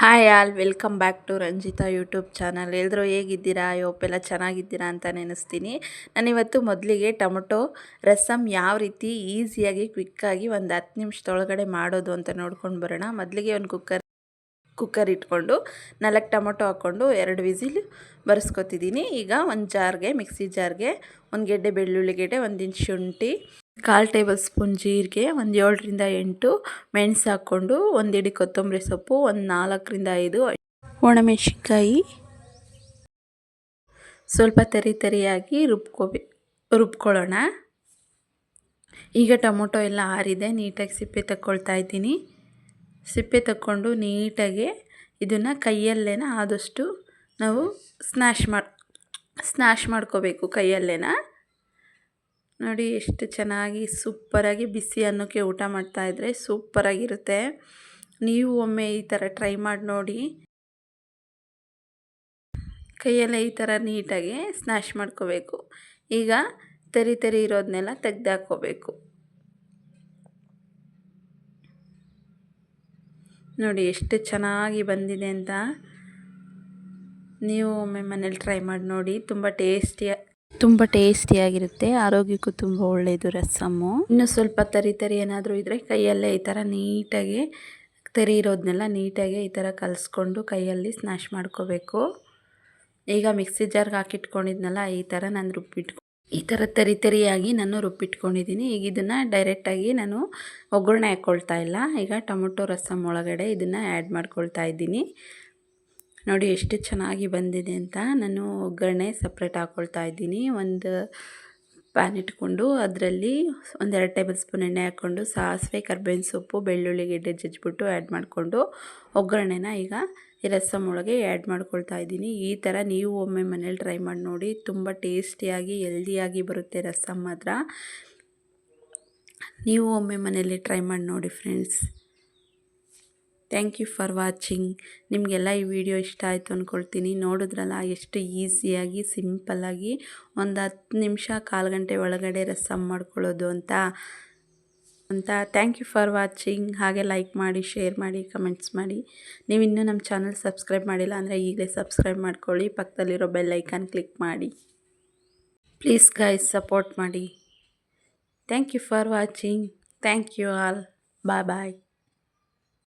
Hi all welcome back to Ranjita YouTube channel ಎಲ್ಲರೂ ಹೇಗಿದ್ದೀರಾ? ಯೋಪೆಲ್ಲ ಚೆನ್ನಾಗಿದ್ದೀರಾ ಅಂತ ನೆನೆಸ್ತೀನಿ. ನಾನಿವತ್ತು ಮೊದಲಿಗೆ ಟೊಮೊಟೊ ರಸಮ್ ಯಾವ ರೀತಿ ಈಸಿಯಾಗಿ ಕ್ವಿಕ್ಕಾಗಿ ಒಂದು ಹತ್ತು ನಿಮಿಷದೊಳಗಡೆ ಮಾಡೋದು ಅಂತ ನೋಡ್ಕೊಂಡು ಬರೋಣ. ಮೊದಲಿಗೆ ಒಂದು ಕುಕ್ಕರ್ ಕುಕ್ಕರ್ ಇಟ್ಕೊಂಡು ನಾಲ್ಕು ಟೊಮೊಟೊ ಹಾಕ್ಕೊಂಡು ಎರಡು ವಿಸಿಲ್ ಬರೆಸ್ಕೊತಿದ್ದೀನಿ. ಈಗ ಒಂದು ಜಾರ್ಗೆ, ಮಿಕ್ಸಿ ಜಾರ್ಗೆ ಒಂದು ಗೆಡ್ಡೆ ಬೆಳ್ಳುಳ್ಳಿ ಗೆಡ್ಡೆ, ಒಂದು ಇಂಚು ಶುಂಠಿ ಕಾಲು ಟೇಬಲ್ ಸ್ಪೂನ್ ಜೀರಿಗೆ, ಒಂದು ಏಳರಿಂದ ಎಂಟು ಮೆಣಸು ಹಾಕ್ಕೊಂಡು ಒಂದು ಹಿಡಿ ಕೊತ್ತಂಬರಿ ಸೊಪ್ಪು, ಒಂದು ನಾಲ್ಕರಿಂದ ಐದು ಒಣಮೆಣಸಿನ್ಕಾಯಿ. ಸ್ವಲ್ಪ ತರಿ ತರಿಯಾಗಿ ರುಬ್ಕೋಬೇ ರುಬ್ಕೊಳ್ಳೋಣ. ಈಗ ಟೊಮೊಟೊ ಎಲ್ಲ ಆರಿದೆ, ನೀಟಾಗಿ ಸಿಪ್ಪೆ ತಕ್ಕೊಳ್ತಾ ಇದ್ದೀನಿ. ಸಿಪ್ಪೆ ತಕ್ಕೊಂಡು ನೀಟಾಗಿ ಇದನ್ನು ಕೈಯಲ್ಲೇನ ಆದಷ್ಟು ನಾವು ಸ್ನ್ಯಾಶ್ ಮಾಡಿ ಸ್ನ್ಯಾಶ್ ಮಾಡ್ಕೋಬೇಕು ಕೈಯಲ್ಲೇನ. ನೋಡಿ ಎಷ್ಟು ಚೆನ್ನಾಗಿ ಸೂಪರಾಗಿ ಬಿಸಿ ಅನ್ನೋಕ್ಕೆ ಊಟ ಮಾಡ್ತಾಯಿದ್ರೆ ಸೂಪ್ಪರಾಗಿರುತ್ತೆ ನೀವು ಒಮ್ಮೆ ಈ ಥರ ಟ್ರೈ ಮಾಡಿ ನೋಡಿ. ಕೈಯಲ್ಲೇ ಈ ಥರ ನೀಟಾಗಿ ಸ್ನ್ಯಾಶ್ ಮಾಡ್ಕೋಬೇಕು. ಈಗ ತರಿ ತರಿ ಇರೋದನ್ನೆಲ್ಲ ತೆಗೆದಾಕೋಬೇಕು ನೋಡಿ ಎಷ್ಟು ಚೆನ್ನಾಗಿ ಬಂದಿದೆ ಅಂತ. ನೀವು ಒಮ್ಮೆ ಮನೇಲಿ ಟ್ರೈ ಮಾಡಿ ನೋಡಿ. ತುಂಬ ಟೇಸ್ಟಿಯ ತುಂಬ ಟೇಸ್ಟಿಯಾಗಿರುತ್ತೆ, ಆರೋಗ್ಯಕ್ಕೂ ತುಂಬ ಒಳ್ಳೆಯದು ರಸಮ್ಮು ಇನ್ನು ಸ್ವಲ್ಪ ತರಿ ತರಿ ಏನಾದರೂ ಇದ್ದರೆ ಕೈಯಲ್ಲೇ ಈ ಥರ ನೀಟಾಗಿ, ತರಿ ಇರೋದನ್ನೆಲ್ಲ ನೀಟಾಗಿ ಈ ಥರ ಕಲಿಸ್ಕೊಂಡು ಕೈಯಲ್ಲಿ ಸ್ನ್ಯಾಶ್ ಮಾಡ್ಕೋಬೇಕು. ಈಗ ಮಿಕ್ಸಿ ಜಾರ್ಗೆ ಹಾಕಿಟ್ಕೊಂಡಿದ್ನಲ್ಲ, ಈ ಥರ ನಾನು ರುಬ್ಬಿಟ್ಕೊ, ಈ ಥರ ತರಿ ತರಿಯಾಗಿ ನಾನು ರುಬ್ಬಿಟ್ಕೊಂಡಿದ್ದೀನಿ ಈಗ ಇದನ್ನು ಡೈರೆಕ್ಟಾಗಿ ನಾನು ಒಗ್ಗರಣೆ ಹಾಕ್ಕೊಳ್ತಾ ಇಲ್ಲ. ಈಗ ಟೊಮೊಟೊ ರಸಮ್ ಒಳಗಡೆ ಇದನ್ನು ಆ್ಯಡ್ ಮಾಡ್ಕೊಳ್ತಾ ಇದ್ದೀನಿ. ನೋಡಿ ಎಷ್ಟು ಚೆನ್ನಾಗಿ ಬಂದಿದೆ ಅಂತ ನಾನು ಒಗ್ಗರಣೆ ಸಪ್ರೇಟ್ ಹಾಕ್ಕೊಳ್ತಾ ಇದ್ದೀನಿ. ಒಂದು ಪ್ಯಾನ್ ಇಟ್ಕೊಂಡು ಅದರಲ್ಲಿ ಒಂದೆರಡು ಟೇಬಲ್ ಸ್ಪೂನ್ ಎಣ್ಣೆ ಹಾಕ್ಕೊಂಡು ಸಾಸಿವೆ, ಕರ್ಬೇವಿನ ಸೊಪ್ಪು, ಬೆಳ್ಳುಳ್ಳಿ, ಗೆಡ್ಡೆ ಜಜ್ಜಿಬಿಟ್ಟು ಆ್ಯಡ್ ಮಾಡಿಕೊಂಡು ಒಗ್ಗರಣೆನ ಈಗ ಈ ರಸಮ್ ಒಳಗೆ ಆ್ಯಡ್ ಮಾಡ್ಕೊಳ್ತಾ ಇದ್ದೀನಿ. ಈ ಥರ ನೀವು ಒಮ್ಮೆ ಮನೇಲಿ ಟ್ರೈ ಮಾಡಿ ನೋಡಿ, ತುಂಬ ಟೇಸ್ಟಿಯಾಗಿ ಹೆಲ್ದಿಯಾಗಿ ಬರುತ್ತೆ ರಸಮ್ ಮಾತ್ರ. ನೀವು ಒಮ್ಮೆ ಮನೇಲಿ ಟ್ರೈ ಮಾಡಿ ನೋಡಿ friends thank you for watching ನಿಮಗೆಲ್ಲ ಈ ವಿಡಿಯೋ ಇಷ್ಟ ಆಯಿತು ಅಂದ್ಕೊಳ್ತೀನಿ ನೋಡಿದ್ರಲ್ಲ ಎಷ್ಟು ಈಸಿಯಾಗಿ ಸಿಂಪಲ್ಲಾಗಿ ಒಂದು ಹತ್ತು ನಿಮಿಷ, ಕಾಲು ಗಂಟೆ ಒಳಗಡೆ ರಸಮ್ ಮಾಡ್ಕೊಳ್ಳೋದು ಅಂತ. ಅಂತ ಥ್ಯಾಂಕ್ ಯು ಫಾರ್ ವಾಚಿಂಗ್ ಹಾಗೆ ಲೈಕ್ ಮಾಡಿ ಶೇರ್ ಮಾಡಿ ಕಮೆಂಟ್ಸ್ ಮಾಡಿ. ನೀವು ಇನ್ನೂ ನಮ್ಮ ಚಾನಲ್ ಸಬ್ಸ್ಕ್ರೈಬ್ ಮಾಡಿಲ್ಲ ಅಂದರೆ ಈಗಲೇ ಸಬ್ಸ್ಕ್ರೈಬ್ ಮಾಡ್ಕೊಳ್ಳಿ. ಪಕ್ಕದಲ್ಲಿರೋ ಬೆಲ್ ಐಕಾನ್ ಕ್ಲಿಕ್ ಮಾಡಿ. ಪ್ಲೀಸ್ ಗೈಸ್ ಸಪೋರ್ಟ್ ಮಾಡಿ. Thank you for watching thank you all bye bye